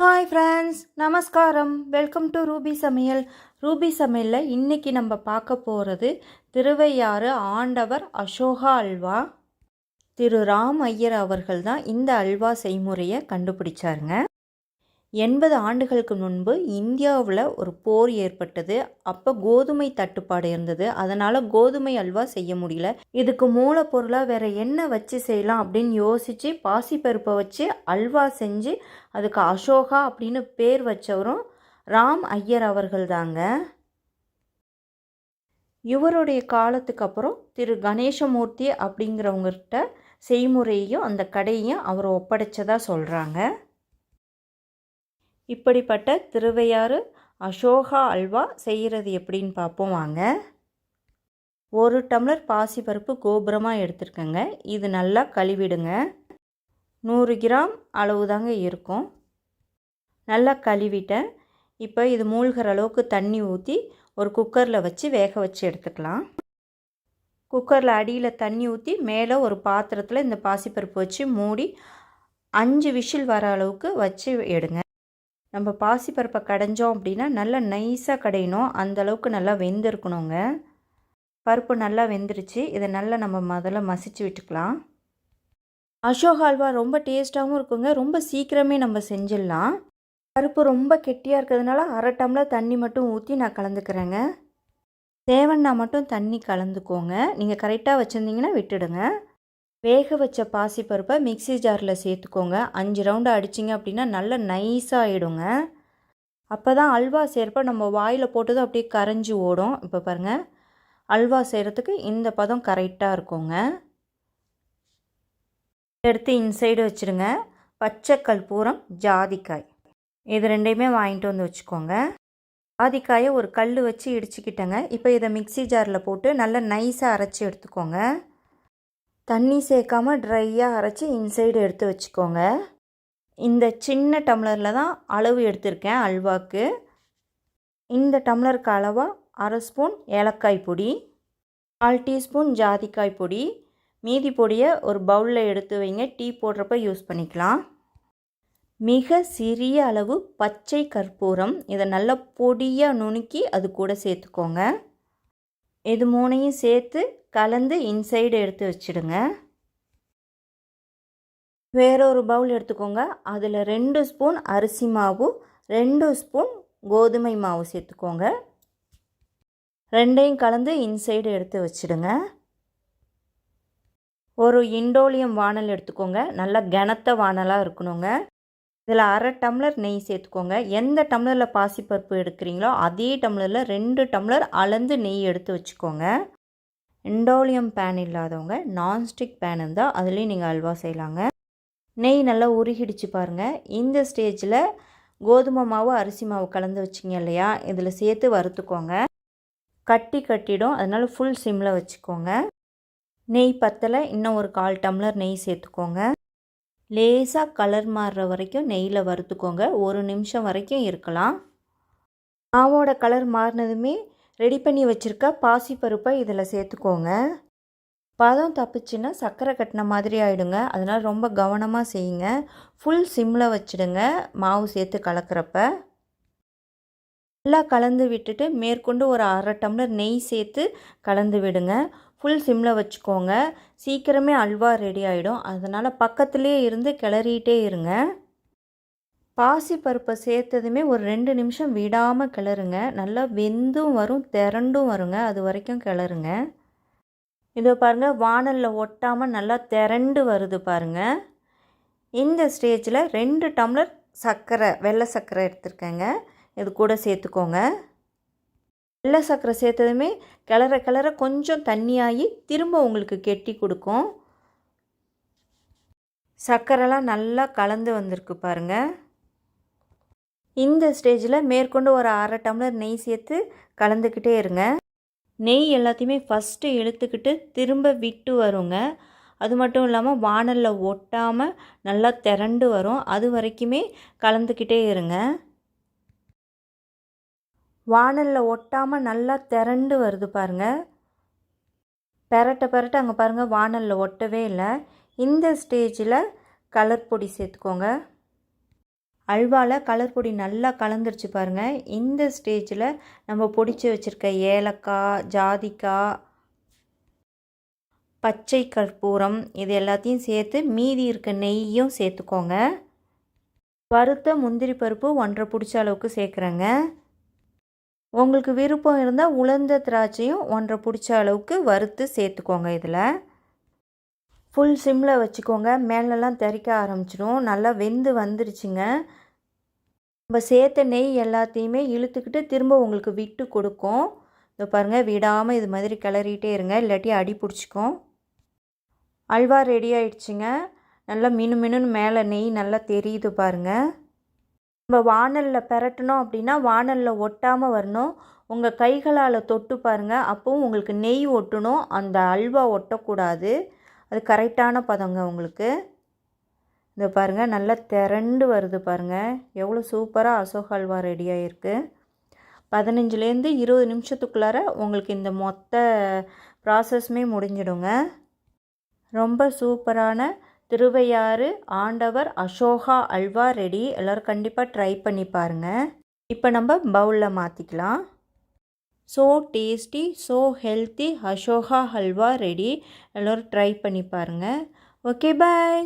Hi friends நமஸ்காரம் welcome to Ruby Samayal Ruby சமையலில் இன்றைக்கி நம்ம பார்க்க போகிறது திருவையாறு ஆண்டவர் அசோகா அல்வா. திரு ராம் ஐயர் அவர்கள் தான் இந்த அல்வா செய்முறையை கண்டுபிடிச்சாருங்க. எண்பது ஆண்டுகளுக்கு முன்பு இந்தியாவில் ஒரு போர் ஏற்பட்டது. அப்போ கோதுமை தட்டுப்பாடு இருந்தது. அதனால் கோதுமை அல்வா செய்ய முடியல. இதுக்கு மூலப்பொருளாக வேறு என்ன வச்சு செய்யலாம் அப்படின்னு யோசித்து பாசிப்பருப்பை வச்சு அல்வா செஞ்சு அதுக்கு அசோகா அப்படின்னு பேர் வச்சவரும் ராம் ஐயர் அவர்கள் தாங்க இவருடைய காலத்துக்கு அப்புறம் திரு கணேசமூர்த்தி அப்படிங்கிறவங்ககிட்ட செய்முறையையும் அந்த கடையையும் அவர் ஒப்படைச்சதாக சொல்கிறாங்க இப்படிப்பட்ட திருவையாறு அசோகா அல்வா செய்கிறது எப்படின்னு பார்ப்போம் வாங்க. ஒரு டம்ளர் பாசிப்பருப்பு கோபுரமாக எடுத்துருக்கேங்க. இது நல்லா கழுவிடுங்க. நூறு கிராம் அளவு தாங்க இருக்கும். நல்லா கழுவிட்டேன். இப்போ இது மூழ்கிற அளவுக்கு தண்ணி ஊற்றி ஒரு குக்கரில் வச்சு வேக வச்சு எடுத்துக்கலாம். குக்கரில் அடியில் தண்ணி ஊற்றி மேலே ஒரு பாத்திரத்தில் இந்த பாசிப்பருப்பு வச்சு மூடி அஞ்சு விஷில் வர அளவுக்கு வச்சு எடுங்க. நம்ம பாசிப்பருப்பை கடைஞ்சோம் அப்படின்னா நல்லா நைஸாக கடையணும். அந்தளவுக்கு நல்லா வெந்திருக்கணுங்க. பருப்பு நல்லா வெந்துருச்சு. இதை நல்லா நம்ம முதல்ல மசிச்சு விட்டுக்கலாம். அசோக் ஹல்வா ரொம்ப டேஸ்ட்டாகவும் இருக்குங்க. ரொம்ப சீக்கிரமே நம்ம செஞ்சிடலாம். பருப்பு ரொம்ப கெட்டியாக இருக்கிறதுனால அரை டம்ளர் தண்ணி மட்டும் ஊற்றி நான் கலந்துக்கிறேங்க. தேவைன்னா மட்டும் தண்ணி கலந்துக்கோங்க. நீங்கள் கரெக்டாக வச்சுருந்தீங்கன்னா விட்டுடுங்க. வேக வச்ச பாசிப்பருப்பை மிக்சி ஜாரில் சேர்த்துக்கோங்க. அஞ்சு ரவுண்டு அடிச்சிங்க அப்படின்னா நல்லா நைஸாக ஆகிடுங்க அப்போ தான் அல்வா சேர்ப்ப நம்ம வாயில் போட்டதும் அப்படியே கரைஞ்சி ஓடும். இப்போ பாருங்கள் அல்வா செய்கிறதுக்கு இந்த பதம் கரெக்டாக இருக்குங்க. எடுத்து இன்சைடு வச்சுருங்க. பச்சைக்கல் பூரம் ஜாதிக்காய். இது ரெண்டையுமே வாங்கிட்டு வந்து வச்சுக்கோங்க. ஜாதிக்காயை ஒரு கல் வச்சு இடிச்சுக்கிட்டேங்க. இப்போ இதை மிக்சி ஜாரில் போட்டு நல்லா நைஸாக அரைச்சி எடுத்துக்கோங்க. தண்ணி சேர்க்காமல் ட்ரையாக அரைச்சி இன்சைடு எடுத்து வச்சுக்கோங்க. இந்த சின்ன டம்ளரில் தான் அளவு எடுத்திருக்கேன் அல்வாக்கு. இந்த டம்ளருக்கு அளவாக அரை ஸ்பூன் ஏலக்காய் பொடி கால் டீஸ்பூன் ஜாதிக்காய் பொடி மீதி பொடியை ஒரு பவுலில் எடுத்து வைங்க டீ போடுறப்ப யூஸ் பண்ணிக்கலாம். மிக சிறிய அளவு பச்சை கற்பூரம் இதை நல்லா பொடியாக நுணுக்கி அது கூட சேர்த்துக்கோங்க. இது மூணையும் சேர்த்து கலந்து இன்சைடு எடுத்து வச்சுடுங்க. வேறொரு பவுல் எடுத்துக்கோங்க. அதில் ரெண்டு ஸ்பூன் அரிசி மாவு ரெண்டு ஸ்பூன் கோதுமை மாவு சேர்த்துக்கோங்க. ரெண்டையும் கலந்து இன்சைடு எடுத்து வச்சுடுங்க. ஒரு இண்டோலியம் வானல் எடுத்துக்கோங்க. நல்லா கனத்த வானலாக இருக்கணுங்க. இதில் அரை டம்ளர் நெய் சேர்த்துக்கோங்க. எந்த டம்ளரில் பாசிப்பருப்பு எடுக்கிறீங்களோ அதே டம்ளரில் ரெண்டு டம்ளர் அளந்து நெய் எடுத்து வச்சுக்கோங்க. இண்டோலியம் பேன் இல்லாதவங்க நான்ஸ்டிக் பேன் இருந்தால் அதுலேயும் நீங்கள் அல்வா செய்யலாங்க. நெய் நல்லா உருகிடுச்சு பாருங்கள் இந்த ஸ்டேஜில் கோதுமை மாவு அரிசி மாவு கலந்து வச்சிங்க இல்லையா? இதில் சேர்த்து வறுத்துக்கோங்க. கட்டி கட்டிடும். அதனால் ஃபுல் சிம்மில் வச்சுக்கோங்க. நெய் பத்தலை இன்னும் ஒரு கால் டம்ளர் நெய் சேர்த்துக்கோங்க. லேசாக கலர் மாறுற வரைக்கும் நெய்யில் வறுத்துக்கோங்க. ஒரு நிமிஷம் வரைக்கும் இருக்கலாம். மாவோட கலர் மாறினதுமே ரெடி பண்ணி வச்சுருக்க பாசிப்பருப்பை இதில் சேர்த்துக்கோங்க. பதம் தப்பிச்சுன்னா சர்க்கரை கட்டின மாதிரி ஆகிடுங்க அதனால் ரொம்ப கவனமாக செய்யுங்க. ஃபுல் சிம்மில் வச்சுடுங்க. மாவு சேர்த்து கலக்கிறப்ப. நல்லா கலந்து விட்டுட்டு மேற்கொண்டு ஒரு அரை டம்ளர் நெய் சேர்த்து கலந்து விடுங்க. ஃபுல் சிம்மில் வச்சுக்கோங்க. சீக்கிரமே அல்வா ரெடி ஆகிடும் அதனால் பக்கத்துலேயே இருந்து கிளறிட்டே இருங்க. பாசி பருப்பை சேர்த்ததுமே ஒரு ரெண்டு நிமிஷம் விடாமல் கிளறுங்க. நல்லா வெந்தும் வரும் திரண்டும் வருங்க. அது வரைக்கும் கிளறுங்க. இதை பாருங்கள் வானலில் ஒட்டாமல் நல்லா திரண்டு வருது பாருங்கள் இந்த ஸ்டேஜில் ரெண்டு டம்ளர் சர்க்கரை வெள்ளை சர்க்கரை எடுத்துருக்கேங்க. இது கூட சேர்த்துக்கோங்க. வெள்ளை சர்க்கரை சேர்த்ததுமே கிளற கிளற கொஞ்சம் தண்ணியாகி திரும்ப உங்களுக்கு கெட்டி கொடுக்கும். சர்க்கரைலாம் நல்லா கலந்து வந்திருக்கு பாருங்கள் இந்த ஸ்டேஜில் மேற்கொண்டு ஒரு அரை டம்ளர் நெய் சேர்த்து கலந்துக்கிட்டே இருங்க. நெய் எல்லாத்தையுமே ஃபஸ்ட்டு இழுத்துக்கிட்டு திரும்ப விட்டு வருங்க. அது மட்டும் இல்லாமல் வானலில் ஒட்டாமல் நல்லா திரண்டு வரும். அது வரைக்குமே கலந்துக்கிட்டே இருங்க. வானலில் ஒட்டாமல் நல்லா திரண்டு வருது பாருங்கள் பெரட்ட பெரட்ட அங்கே பாருங்கள் வானலில் ஒட்டவே இல்லை. இந்த ஸ்டேஜில் கலர் பொடி சேர்த்துக்கோங்க. அல்வாவில் கலர் பொடி நல்லா கலந்துருச்சு பாருங்கள் இந்த ஸ்டேஜில் நம்ம பொடிச்சு வச்சுருக்க ஏலக்காய் ஜாதிக்காய் பச்சை கற்பூரம் இது எல்லாத்தையும் சேர்த்து மீதி இருக்க நெய்யும் சேர்த்துக்கோங்க. வறுத்த முந்திரி பருப்பு ஒன்றரை பிடிச்ச அளவுக்கு சேர்க்குறேங்க. உங்களுக்கு விருப்பம் இருந்தால் உலர்ந்த திராட்சையும் ஒன்றரை பிடிச்ச அளவுக்கு வறுத்து சேர்த்துக்கோங்க இதில். ஃபுல் சிம்மில் வச்சுக்கோங்க. மேலெல்லாம் தெறிக்க ஆரம்பிச்சிடும் நல்லா வெந்து வந்துருச்சுங்க. நம்ம சேர்த்த நெய் எல்லாத்தையுமே இழுத்துக்கிட்டு திரும்ப உங்களுக்கு விட்டு கொடுக்கும். இதை பாருங்கள் விடாமல் இது மாதிரி கிளறிட்டே இருங்க. இல்லாட்டி அடி பிடிச்சிக்கும். அல்வா ரெடி ஆயிடுச்சுங்க. நல்லா மினு மினுன்னு மேலே நெய் நல்லா தெரியுது பாருங்கள் நம்ம வானலில் பெரட்டணும் அப்படின்னா வானலில் ஒட்டாமல் வரணும். உங்கள் கைகளால் தொட்டு பாருங்கள் அப்போவும் உங்களுக்கு நெய் ஒட்டணும். அந்த அல்வா ஒட்டக்கூடாது. அது கரெக்டான பதங்க உங்களுக்கு. இந்த பாருங்கள் நல்லா திரண்டு வருது பாருங்கள் எவ்வளோ சூப்பராக அசோக் அல்வா ரெடி ஆகிருக்கு பதினஞ்சுலேருந்து இருபது நிமிஷத்துக்குள்ளார உங்களுக்கு இந்த மொத்த ப்ராசஸுமே முடிஞ்சிடுங்க. ரொம்ப சூப்பரான திருவையாறு ஆண்டவர் அசோகா அல்வா ரெடி எல்லோரும் கண்டிப்பாக ட்ரை பண்ணி பாருங்கள் இப்போ நம்ம பவுலில் மாற்றிக்கலாம் so tasty so healthy Ashoka halwa ready எல்லோரும் ட்ரை பண்ணி பாருங்கள் ஓகே பாய்